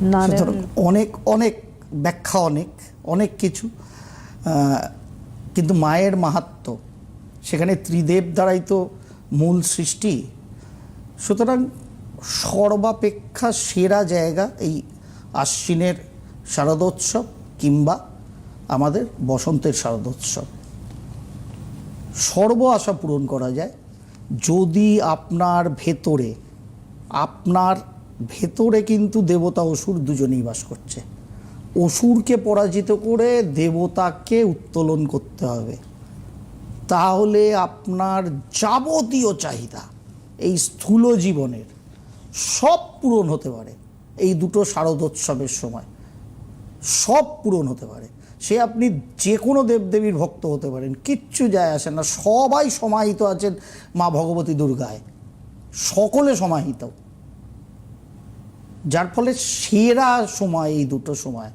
সুতরাং অনেক অনেক ব্যাখ্যা, অনেক অনেক কিছু কিন্তু মায়ের মাহাত্ম, সেখানে ত্রিদেব দ্বারাই তো মূল সৃষ্টি। সুতরাং সর্বাপেক্ষা সেরা জায়গা এই আশ্বিনের শারদোৎসব কিংবা আমাদের বসন্তের শারদোৎসব। সর্ব আশা পূরণ করা যায়, যদি আপনার ভেতরে, আপনার ভেতরে কিন্তু দেবতা অসুর দুজনেই বাস করছে। অসুরকে পরাজিত করে দেবতাকে উত্তোলন করতে হবে। তাহলে আপনার যাবতীয় চাহিদা এই স্থূল জীবনের সব পূরণ হতে পারে। এই দুটো শারদোৎসবের সময় সব পূরণ হতে পারে। সে আপনি যে কোনো দেবদেবীর ভক্ত হতে পারেন, কিচ্ছু যায় আসে না। সবাই সমাহিত আছেন মা ভগবতী দুর্গায়। সকলে সমাহিত। যার ফলে সেরা সময় এই দুটো সময়।